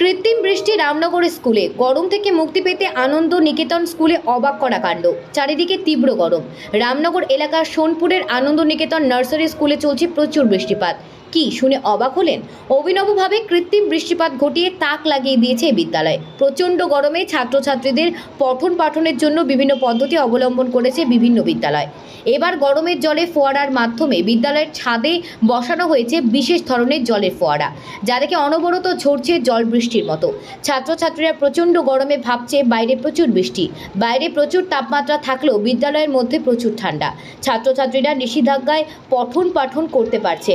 কৃত্রিম বৃষ্টি রামনগর স্কুলে। গরম থেকে মুক্তি পেতে আনন্দ নিকেতন স্কুলে অবাক করা কাণ্ড। চারিদিকে তীব্র গরম। রামনগর এলাকার সোনপুরের আনন্দ নিকেতন নার্সারি স্কুলে চলছে প্রচুর বৃষ্টিপাত। কি শুনে অবাক হলেন? অভিনবভাবে কৃত্রিম বৃষ্টিপাত ঘটিয়ে তাক লাগিয়ে দিয়েছে বিদ্যালয়। প্রচণ্ড গরমে ছাত্রছাত্রীদের পঠন পাঠনের জন্য বিভিন্ন পদ্ধতি অবলম্বন করেছে বিভিন্ন বিদ্যালয়। এবার গরমের জলে ফোয়ারার মাধ্যমে বিদ্যালয়ের ছাদে বসানো হয়েছে বিশেষ ধরনের জলের ফোয়ারা যা দেখে অনবরত ঝরছে জল বৃষ্টির মতো। ছাত্রছাত্রীরা প্রচণ্ড গরমে ভাবছে বাইরে প্রচুর বৃষ্টি। বাইরে প্রচুর তাপমাত্রা থাকলেও বিদ্যালয়ের মধ্যে প্রচুর ঠান্ডা। ছাত্রছাত্রীরা নিষেধাজ্ঞায় পঠন পাঠন করতে পারছে।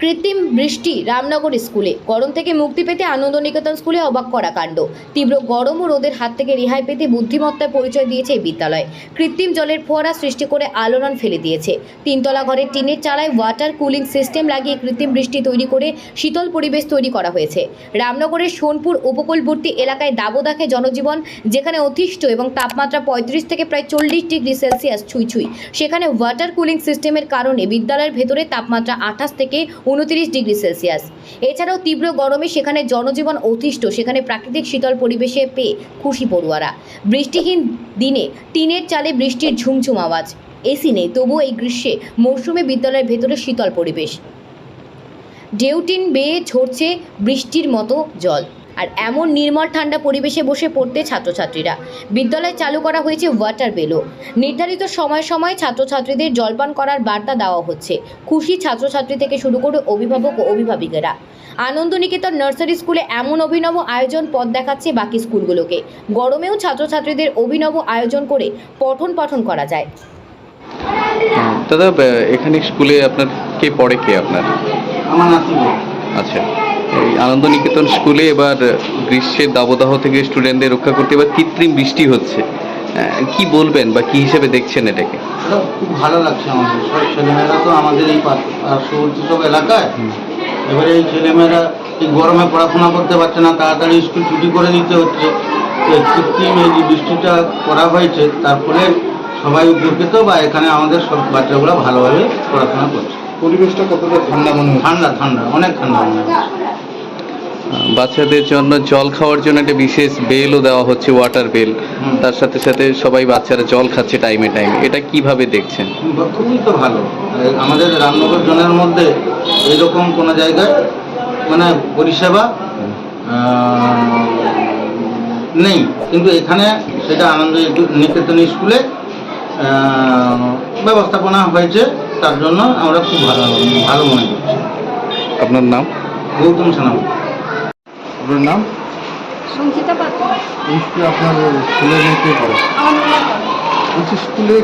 কৃত্রিম বৃষ্টি রামনগর স্কুলে। গরম থেকে মুক্তি পেতে আনন্দ নিকেতন স্কুলে অবাক করা কাণ্ড। তীব্র গরম ও রোদের হাত থেকে রেহাই পেতে বুদ্ধিমত্তার পরিচয় দিয়েছে এই বিদ্যালয়। কৃত্রিম জলের ফোয়ারা সৃষ্টি করে আলোড়ন ফেলে দিয়েছে। তিনতলা ঘরের টিনের চালায় ওয়াটার কুলিং সিস্টেম লাগিয়ে কৃত্রিম বৃষ্টি তৈরি করে শীতল পরিবেশ তৈরি করা হয়েছে। রামনগরের সোনপুর উপকূলবর্তী এলাকায় দাবদাহে জনজীবন, যেখানে অতিষ্ঠ এবং তাপমাত্রা পঁয়ত্রিশ থেকে প্রায় চল্লিশ ডিগ্রি সেলসিয়াস ছুঁই ছুঁই। সেখানে ওয়াটার কুলিং সিস্টেমের কারণে বিদ্যালয়ের ভেতরে তাপমাত্রা আঠাশ থেকে উনত্রিশ ডিগ্রি সেলসিয়াস। এছাড়াও তীব্র গরমে সেখানে জনজীবন অতিষ্ঠ, সেখানে প্রাকৃতিক শীতল পরিবেশে পেয়ে খুশি পড়ুয়ারা। বৃষ্টিহীন দিনে টিনের চালে বৃষ্টির ঝুমঝুম আওয়াজ। এসি নেই, তবুও এই গ্রীষ্মে মৌসুমে বিদ্যালয়ের ভেতরে শীতল পরিবেশ। ডেউটিন বেয়ে ঝরছে বৃষ্টির মতো জল। আর এমন নির্মল ঠান্ডা পরিবেশে বসে পড়তে ছাত্রছাত্রীরা। বিদ্যালয়ে চালু করা হয়েছে ওয়াটার বেলও নির্ধারিত সময় সময় ছাত্রছাত্রীদের জলপান করার বার্তা দেওয়া হচ্ছে। খুশি ছাত্রছাত্রী থেকে শুরু করে অভিভাবক ও অভিভাবিকেরা। আনন্দ নিকেতন নার্সারি স্কুলে এমন অভিনব আয়োজন পথ দেখাচ্ছে বাকি স্কুলগুলোকে। গরমেও ছাত্রছাত্রীদের অভিনব আয়োজন করে পঠন পাঠন করা যায়। দাদা এখানে স্কুলে আপনার কে পড়ে কে আপনার? আমার আচ্ছা। এই আনন্দ নিকেতন স্কুলে এবার গ্রীষ্মের দাবদাহ থেকে স্টুডেন্টদের রক্ষা করতে এবার কৃত্রিম বৃষ্টি হচ্ছে। কি বলবেন বা কি হিসেবে দেখছেন এটাকে? এটা খুব ভালো লাগছে আমাদের। সব ছেলেমেয়েরা তো আমাদের এই পাশ- পার্শ্ববর্তী সব এলাকায় এবারে এই ছেলেমেয়েরা এই গরমে পড়াশোনা করতে পারছে না তাড়াতাড়ি স্কুল ছুটি করে দিতে হচ্ছে। কৃত্রিম এই যে বৃষ্টিটা করা হয়েছে তারপরে সবাই উপকৃত বা এখানে আমাদের সব বাচ্চাগুলো ভালোভাবে পড়াশোনা করছে। পরিবেশটা কতটা ঠান্ডা মনে হচ্ছে? ঠান্ডা ঠান্ডা অনেক ঠান্ডা মনে হচ্ছে। বাচ্চাদের জন্য জল খাওয়ার জন্য একটা বিশেষ বেলও দেওয়া হচ্ছে ওয়াটার বেল তার সাথে সাথে সবাই বাচ্চারা জল খাচ্ছে টাইমে টাইমে এটা কীভাবে দেখছেন? খুবই তো ভালো। আমাদের রামনগর জনের মধ্যে এরকম কোনো জায়গায় মানে পরিষেবা নেই। কিন্তু এখানে সেটা আনন্দ নিকেতন স্কুলে ব্যবস্থাপনা হয়েছে। তার জন্য আমরা খুব ভালো ভালো মনে করছি। আপনার নাম? গৌতম সানাম আপনার নাম? সঞ্চিতা পাত্র। আপনার স্কুলের মধ্যে পড়ে। বলছি স্কুলে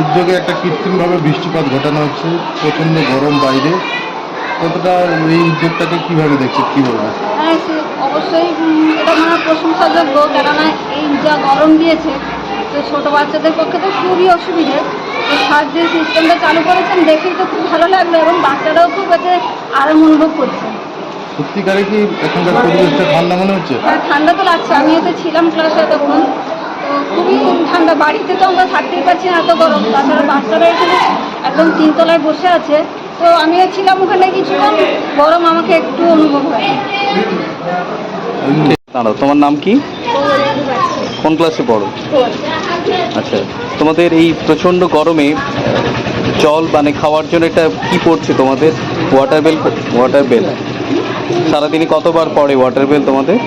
উদ্যোগে একটা কৃত্রিমভাবে বৃষ্টিপাত ঘটানো হচ্ছে প্রচণ্ড গরম বাইরে। কতটা এই উদ্যোগটাকে কীভাবে দেখছে কি বলবেন? হ্যাঁ অবশ্যই এটা মানে প্রশংসাযোগ্য কেননা এই যা গরম দিয়েছে তো ছোটো বাচ্চাদের পক্ষে তো খুবই অসুবিধে। তো সার যে সিস্টেমটা চালু করেছেন দেখেই তো খুব ভালো লাগল এবং বাচ্চারাও খুব এতে আরাম অনুভব করছে। সত্যিকারে কি এখানকার পরিবেশটা ঠান্ডা মনে হচ্ছে? হ্যাঁ ঠান্ডা তো লাগছে। আমি এতে ছিলাম ক্লাসে তখন খুবই ঠান্ডা। বাড়িতে তো আমরা থাকতেই পারছি না এত গরম। তাছাড়া বাচ্চারা এখানে একদম তিনতলায় বসে আছে। তো আমিও ছিলাম ওখানে কিছুক্ষণ। গরম আমাকে একটু অনুভব হয়। দাঁড়াও তোমার নাম কি? কোন ক্লাসে পড়ো? আচ্ছা তোমাদের এই প্রচণ্ড গরমে জল মানে খাওয়ার জন্য এটা কি পড়ছে তোমাদের? ওয়াটার বেল ওয়াটার বেল সারাদিনে কতবার পড়ে ওয়াটার বেল তোমাদের?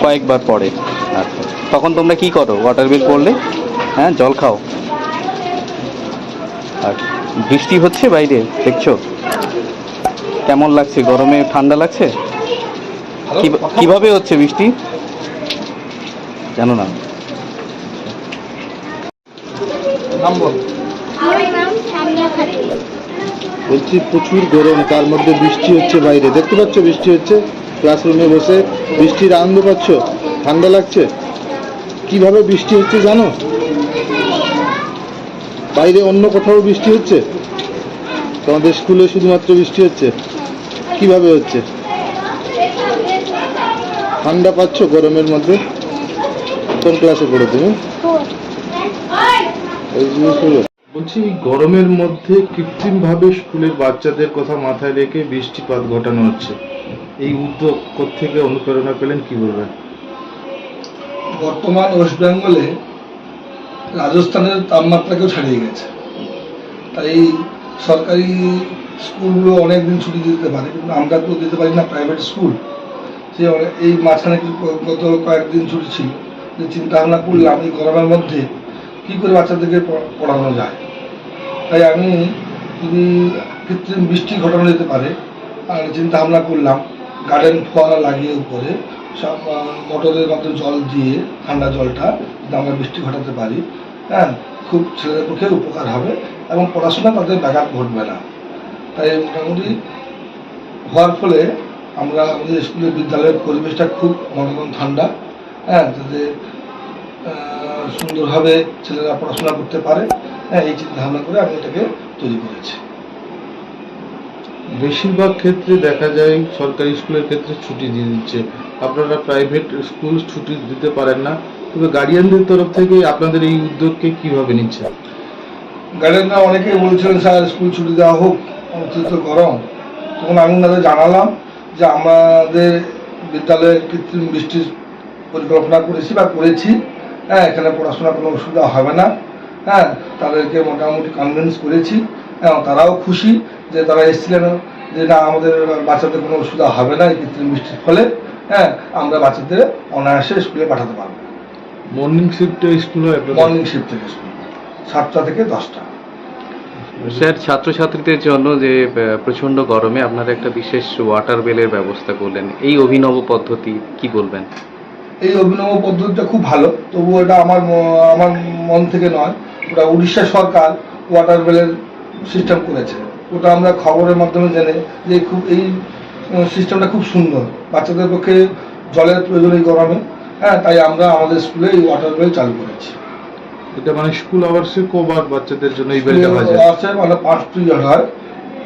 কয়েকবার পড়ে। আচ্ছা। তখন তোমরা কি করো? ওয়াটার বেল পড়লে? হ্যাঁ জল খাও। আর বৃষ্টি হচ্ছে বাইরে দেখছ? কেমন লাগছে? গরমে ঠান্ডা লাগছে? কি- কীভাবে হচ্ছে বৃষ্টি? জানো না। নাম বল। বলছি প্রচুর গরম তার মধ্যে বৃষ্টি হচ্ছে বাইরে। দেখতে পাচ্ছ বৃষ্টি হচ্ছে ক্লাসরুমে বসে। বৃষ্টির আনন্দ পাচ্ছ? ঠান্ডা লাগছে? কীভাবে বৃষ্টি হচ্ছে জানো? বাইরে অন্য কোথাও বৃষ্টি হচ্ছে? তোমাদের স্কুলে শুধুমাত্র বৃষ্টি হচ্ছে? কীভাবে হচ্ছে? ঠান্ডা পাচ্ছ গরমের মধ্যে? কোন ক্লাসে পড়ো তুমি? জিনিসগুলো। বলছি, গরমের মধ্যে কৃত্রিমভাবে স্কুলের বাচ্চাদের কথা মাথায় রেখে বৃষ্টিপাত ঘটানো হচ্ছে। এই উদ্যোগ থেকে অনুপ্রেরণা পেলেন, কি বলবেন? বর্তমান ওয়েস্ট বেঙ্গলে রাজস্থানের তাপমাত্রাকেও ছাড়িয়ে গেছে। তাই সরকারি স্কুলগুলো অনেক দিন ছুটি দিতে পারে, কিন্তু আমরা তো দিতে পারি না প্রাইভেট স্কুল। সে এই মাঝখানে গত কয়েকদিন ছুটি ছিল, যে চিন্তা ভাবনা করলাম এই গরমের মধ্যে কী করে বাচ্চাদেরকে পড়ানো যায়। তাই আমি যদি কৃত্রিম বৃষ্টি ঘটানো যেতে পারে। আর চিন্তা ভাবনা করলাম গার্ডেন ফোয়ারা লাগিয়ে উপরে, সব মোটরের মাধ্যমে জল দিয়ে, ঠান্ডা জলটা যদি আমরা বৃষ্টি ঘটাতে পারি। হ্যাঁ খুব ছেলেদের পক্ষে উপকার হবে এবং পড়াশোনা তাদের ব্যাঘাত ঘটবে না। তাই মোটামুটি হওয়ার ফলে আমরা আমাদের স্কুলের বিদ্যালয়ের পরিবেশটা খুব মনোরম ঠান্ডা। হ্যাঁ যাতে সুন্দরভাবে ছেলেরা পড়াশোনা করতে পারে। হ্যাঁ এই চিন্তা ভাবনা করে আমি এটাকে তৈরি করেছি। বেশিরভাগ ক্ষেত্রে দেখা যায় সরকারি স্কুলের ক্ষেত্রে ছুটি দিয়ে দিচ্ছে। আপনারা প্রাইভেট স্কুল ছুটি দিতে পারেন না। তবে গার্ডিয়ানদের তরফ থেকে আপনাদের এই উদ্যোগকে কীভাবে নিচ্ছে গার্ডেনরা অনেকেই বলছিলেন স্যার স্কুল ছুটি দেওয়া হোক অতিরিক্ত গরম। তখন আমি ওনাদের জানালাম যে আমাদের বিদ্যালয়ে কৃত্রিম বৃষ্টির পরিকল্পনা করেছি বা করেছি। হ্যাঁ এখানে পড়াশোনার কোনো অসুবিধা হবে না। হ্যাঁ তাদেরকে মোটামুটি কনভিন্স করেছি হ্যাঁ তারাও খুশি যে তারা এসেছিলেন যে না আমাদের বাচ্চাদের কোনো অসুবিধা হবে না এই কৃত্রিম বৃষ্টির ফলে। হ্যাঁ আমরা বাচ্চাদের অনায়াসে স্কুলে পাঠাতে পারব। মর্নিং শিফটে স্কুল হয় মর্নিং শিফট থেকে স্কুল। সাতটা থেকে দশটা। স্যার ছাত্রছাত্রীদের জন্য যে আহ, প্রচণ্ড গরমে আপনারা একটা বিশেষ ওয়াটার বেলের ব্যবস্থা করলেন এই অভিনব পদ্ধতি কি বলবেন? এই অভিনব পদ্ধতিটা খুব ভালো তবুও এটা আমার ম- আমার মন থেকে নয়। ওটা উড়িষ্যা সরকার ওয়াটার বেলের সিস্টেম করেছে। ওটা আমরা খবরের মাধ্যমে জেনে যে খুব এই সিস্টেমটা খুব সুন্দর। বাচ্চাদের পক্ষে জলের প্রয়োজন এই গরমে। হ্যাঁ তাই আমরা আমাদের স্কুলে এই ওয়াটার বেল চালু করেছি। এটা মানে স্কুল আওয়ার্সে কবার বাচ্চাদের জন্য এই বেলটা বাজে আছে মানে পাঁচ পিরিয়ড হয়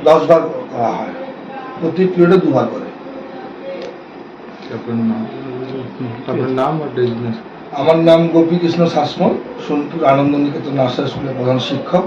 দশ বার করা হয়। প্রতি পিরিয়ডে দুবার করে। আপনার নাম? আপনার নাম আর ডেজিগনেশন আমার নাম গোপীকৃষ্ণ শাসমল সোনপুর আনন্দ নিকেতন নার্সারি স্কুলের প্রধান শিক্ষক।